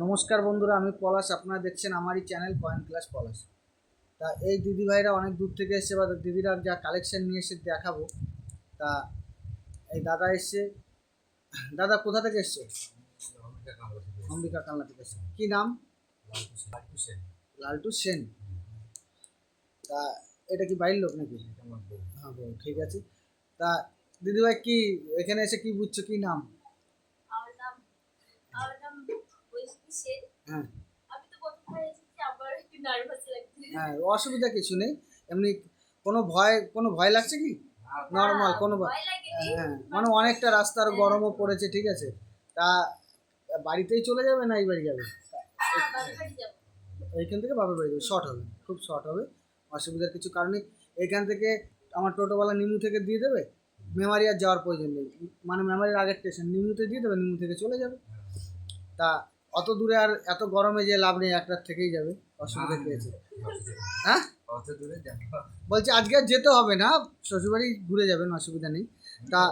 নমস্কার বন্ধুরা, আমি পলাশ। আপনারা দেখছেন আমারই চ্যানেল কয়েন ক্লাস পলাশ। তা এই দিদি ভাইরা অনেক দূর থেকে এসছে, বা দিদিরা যা কালেকশন নিয়ে এসে দেখাবো। তা এই দাদা এসছে। দাদা, কোথা থেকে এসছে? অম্বিকা কালনা থেকে এসছে। কী নাম? লালটু সেন। লালটু সেন তা এটা কি বাড়ির লোক নাকি? হ্যাঁ ঠিক আছে। তা দিদিভাই, কি এখানে এসে কি বুঝছ? কি নাম আমার নাম আমার নাম বৈশাখী সেন হ্যাঁ আমি তো প্রথমবার এসেছি আমার একটু নার্ভাস লাগছে হ্যাঁ। অসুবিধা কিছু নেই। এমনি কোনো ভয় কোনো ভয় লাগছে কি? নর্মাল কোনো ভয়। ভয় হ্যাঁ মানে অনেকটা রাস্তার গরমও পড়েছে ঠিক আছে। তা বাড়িতেই চলে যাবে না এই বাড়ি যাবে? হ্যাঁ, এইখান থেকে বাবার বাড়ি যাবে। শর্ট হবে খুব শর্ট হবে। অসুবিধার কিছু কারণে এখান থেকে আমার টোটোওয়ালা নিমু থেকে দিয়ে দেবে। মেমারিয়ার যাওয়ার প্রয়োজন নেই। মানে মেমারির আগের স্টেশন নিমুতে দিয়ে দেবে নিমু থেকে চলে যাবে। তা অত দূরে আর এত গরমে যে লাভ নেই একটার থেকেই যাবে। অসুবিধা পেয়েছে। হ্যাঁ? অত দূরে বলছি আজকে আর যেতে হবে না শ্বশুরবাড়ি ঘুরে যাবেন অসুবিধা নেই। তা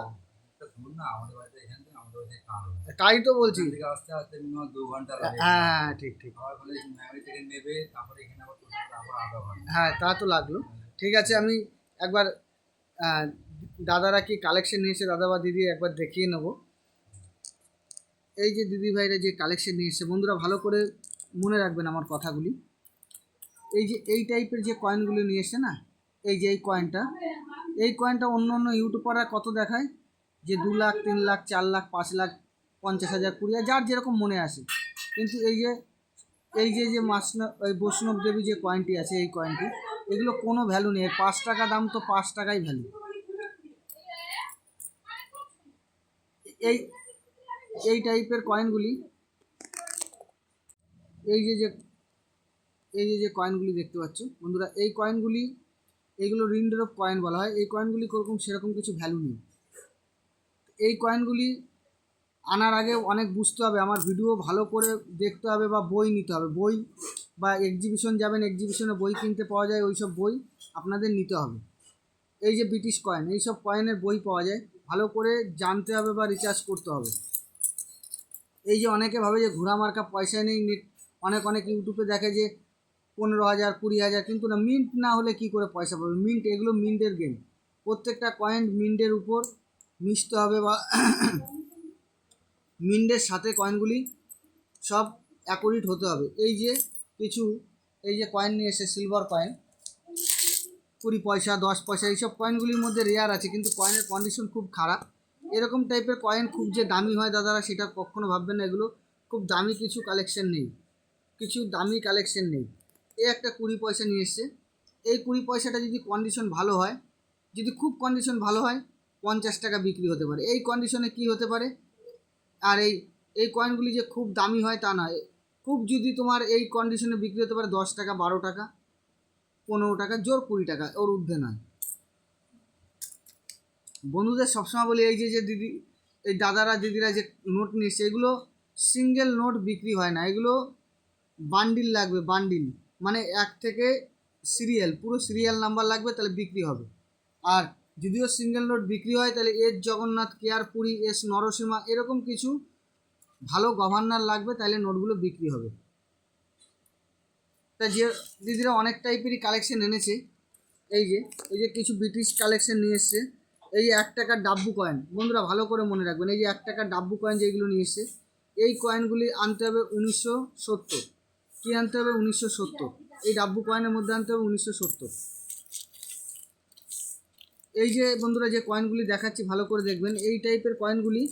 তাই তো বলছি। হ্যাঁ হ্যাঁ ঠিক ঠিক। হ্যাঁ তা তো লাগল। ঠিক আছে আমি একবার দাদারা কি কালেকশন নিয়েছে দাদা বা দিদি একবার দেখিয়ে নেব। এই যে দিদি ভাইরা যে কালেকশন নিয়ে এসছে, বন্ধুরা ভালো করে মনে রাখবেন আমার কথাগুলি। এই যে এই টাইপের যে কয়েনগুলি নিয়ে এসছে না, এই যে এই কয়েনটা এই কয়েনটা অন্য অন্য ইউটিউবাররা কত দেখায়? যে দু লাখ, তিন লাখ, চার লাখ, পাঁচ লাখ, পঞ্চাশ হাজার, কুড়ি হাজার, যার যেরকম মনে আসে। কিন্তু এই যে এই যে যে মাসন ওই বৈষ্ণব দেবী যে কয়েনটি আছে, এই কয়েনটি এগুলো কোনো ভ্যালু নেই। পাঁচ টাকা দাম তো পাঁচ টাকাই ভ্যালু এই এই টাইপের কয়েনগুলি এই যে যে, এই যে যে কয়েনগুলি দেখতে পাচ্ছ, বন্ধুরা, এই কয়েনগুলি এইগুলো রিন্ডার অফ কয়েন বলা হয়, এই কয়েনগুলি কোরকম সেরকম কিছু ভ্যালু নেই। এই কয়েনগুলি আনার আগে অনেক বুঝতে হবে, আমার ভিডিও ভালো করে দেখতে হবে বা বই নিতে হবে। বই বা এক্সিবিশন যাবেন এক্সিবিশনে বই কিনতে পাওয়া যায় ওই সব বই আপনাদের নিতে হবে। এই যে ব্রিটিশ কয়েন এই সব কয়েনের বই পাওয়া যায়, ভালো করে জানতে হবে বা রিচার্জ করতে হবে। এই যে অনেকে ভাবে যে ঘোড়া মার্কা পয়সা নেই, নেট অনেক অনেক ইউটিউবে দেখে যে পনেরো হাজার, কুড়ি হাজার, কিন্তু না মিন্ট না হলে কি করে পয়সা পাবে? মিন্ট এগুলো মিন্টের গেম প্রত্যেকটা কয়েন মিন্টের উপর মিশতে হবে বা মিন্টের সাথে কয়েনগুলি সব অ্যাকুরেট হতে হবে। এই যে কিছু, এই যে কয়েন নিয়ে এসে সিলভার কয়েন কুড়ি পয়সা, দশ পয়সা, এইসব কয়েনগুলির মধ্যে রেয়ার আছে, কিন্তু কয়েনের কন্ডিশন খুব খারাপ। এরকম টাইপের কয়েন খুব যে দামি হয় দাদারা সেটা কখনো ভাববেন না, এগুলো খুব দামি কিছু কালেকশন নেই। কিছু দামি কালেকশন নেই। এই একটা কুড়ি পয়সা নিয়ে এসছে। এই কুড়ি পয়সাটা যদি কন্ডিশন ভালো হয়, যদি খুব কন্ডিশন ভালো হয়, পঞ্চাশ টাকা বিক্রি হতে পারে। এই কন্ডিশনে কি হতে পারে? আর এই এই কয়েনগুলি যে খুব দামি হয় তা নয়। খুব যদি তোমার এই কন্ডিশনে বিক্রি হতে পারে দশ টাকা, বারো টাকা, পনেরো টাকা, জোর কুড়ি টাকা, ওর ঊর্ধ্বে নয়। বন্ধুদের সবসময় বলি এই যে যে দিদি, এই দাদারা, দিদিরা যে নোট নিচ্ছে, এগুলো সিঙ্গেল নোট বিক্রি হয় না, এগুলো বান্ডিল লাগবে বান্ডিল মানে এক থেকে সিরিয়াল পুরো সিরিয়াল নাম্বার লাগবে, তাহলে বিক্রি হবে। আর যদিও সিঙ্গেল নোট বিক্রি হয়, তাহলে S Jagannath care Puri, S Narasimha, এরকম কিছু ভালো গভর্নর লাগবে, তাহলে নোটগুলো বিক্রি হবে। তা যে দিদিরা অনেক টাইপেরই কালেকশন এনেছে, এই যে এই যে কিছু ব্রিটিশ কালেকশন নিয়ে এসছে। এই এক টাকার ডাব্বু কয়েন বন্ধুরা ভালো করে মনে রাখবেন, এই যে এক টাকার ডাব্বু কয়েন যেগুলো নিয়ে এসছে, এই কয়েনগুলি আনতে হবে উনিশশো সত্তর। কী আনতে হবে? উনিশশো সত্তর। এই ডাব্বু কয়েনের মধ্যে আনতে হবে উনিশশো সত্তর। এই যে বন্ধুরা যে কয়েনগুলি দেখাচ্ছি, ভালো করে দেখবেন, এই টাইপের কয়েনগুলি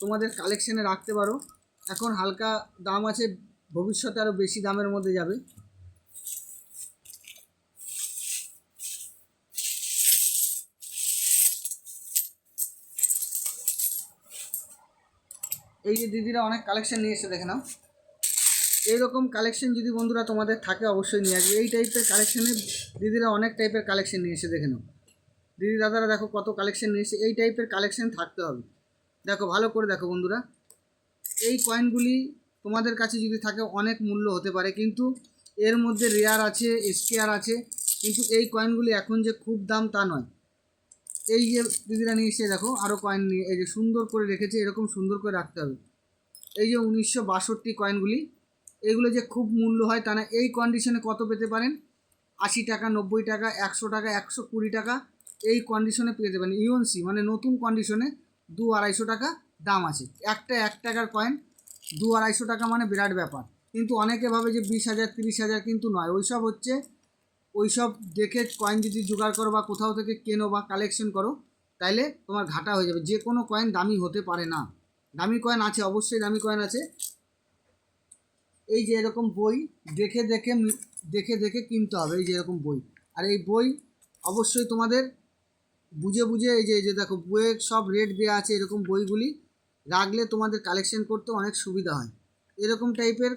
তোমাদের কালেকশানে রাখতে পারো। এখন হালকা দাম আছে, ভবিষ্যতে আরও বেশি দামের মধ্যে যাবে। এই যে দিদিরা অনেক কালেকশন নিয়ে এসে দেখে নাও। এইরকম কালেকশন যদি বন্ধুরা তোমাদের থাকে অবশ্যই নিয়ে আসবে। এই টাইপের কালেকশনে দিদিরা অনেক টাইপের কালেকশন নিয়ে এসে দেখে নাও। দিদি দাদারা দেখো কত কালেকশন নিয়ে এসে এই টাইপের কালেকশন থাকতে হবে। দেখো ভালো করে দেখো বন্ধুরা। এই কয়েনগুলি তোমাদের কাছে যদি থাকে অনেক মূল্য হতে পারে, কিন্তু এর মধ্যে রেয়ার আছে স্কেয়ার আছে। কিন্তু এই কয়েনগুলি এখন যে খুব দাম তা নয়। এই যে দিদিরা নিয়ে এসে দেখো আরও কয়েন নিয়ে, এই যে সুন্দর করে রেখেছে, এরকম সুন্দর করে রাখতে হবে। এই যে উনিশশো বাষট্টি কয়েনগুলি এগুলো যে খুব মূল্য হয় তা না, এই কন্ডিশনে কত পেতে পারেন? আশি টাকা, নব্বই টাকা, একশো টাকা, একশো কুড়ি টাকা, এই কন্ডিশনে পেতে পারেন ইউএনসি মানে নতুন কন্ডিশনে দু আড়াইশো টাকা দাম আছে। একটা এক টাকার কয়েন দু আড়াইশো টাকা মানে বিরাট ব্যাপার। কিন্তু অনেকে ভাবে যে বিশ হাজার, তিরিশ হাজার কিন্তু নয়। ওইসব হচ্ছে ওইসব দেখে কয়েন যদি জোগাড় করো বা কোথাও থেকে কেনো বা কালেকশন করো, তাইলে তোমার ঘাটা হয়ে যাবে। যে কোনো কয়েন দামি হতে পারে না। দামি কয়েন আছে, অবশ্যই দামি কয়েন আছে। এই যে এরকম বই দেখে দেখে দেখে দেখে কিনতে হবে, এই যে এরকম বই। আর এই বই অবশ্যই তোমাদের বুঝে বুঝে এই যে এই যে দেখো, বইয়ের সব রেট দেওয়া আছে এরকম বইগুলি, রাখলে তোমাদের কালেকশন করতে অনেক সুবিধা হয়। এরকম টাইপের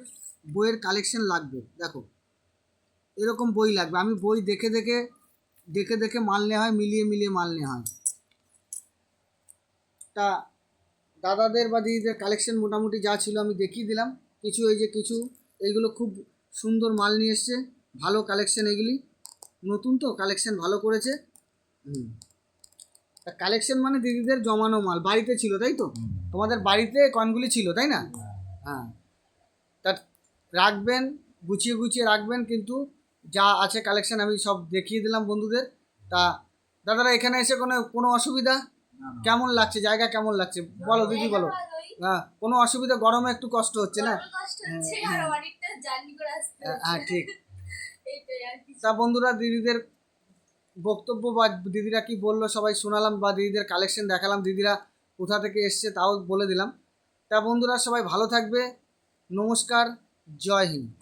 বইয়ের কালেকশন লাগবে। দেখো এরকম বই লাগবে। আমি বই দেখে দেখে দেখে দেখে মাল নেওয়া হয় মিলিয়ে মিলিয়ে মাল নেওয়া হয়। তা দাদাদের বা দিদিদের কালেকশন মোটামুটি যা ছিল আমি দেখিয়ে দিলাম। কিছু এই যে কিছু এইগুলো খুব সুন্দর মাল নিয়ে এসছে। ভালো কালেকশন এগুলি। নতুন তো কালেকশন ভালো করেছে। হুম। তা কালেকশন মানে দিদিদের জমানো মাল। বাড়িতে ছিল তাই তো? তোমাদের বাড়িতে কয়েনগুলি ছিল তাই না? হ্যাঁ। তা রাখবেন গুছিয়ে গুছিয়ে রাখবেন কিন্তু যা আছে কালেকশন আমি সব দেখিয়ে দিলাম বন্ধুদের। তা দাদারা এখানে এসে কোনো কোনো অসুবিধা? কেমন লাগছে? জায়গা কেমন লাগছে? বলো দিদি বলো। হ্যাঁ কোনো অসুবিধা? গরমে একটু কষ্ট হচ্ছে না? আসতে হ্যাঁ, হ্যাঁ ঠিক। তা বন্ধুরা দিদিদের বক্তব্য বা দিদিরা কি বলল সবাই শোনালাম বা দিদিদের কালেকশন দেখালাম। দিদিরা কোথা থেকে এসছে তাও বলে দিলাম। তা বন্ধুরা সবাই ভালো থাকবে। নমস্কার জয় হিন্দ।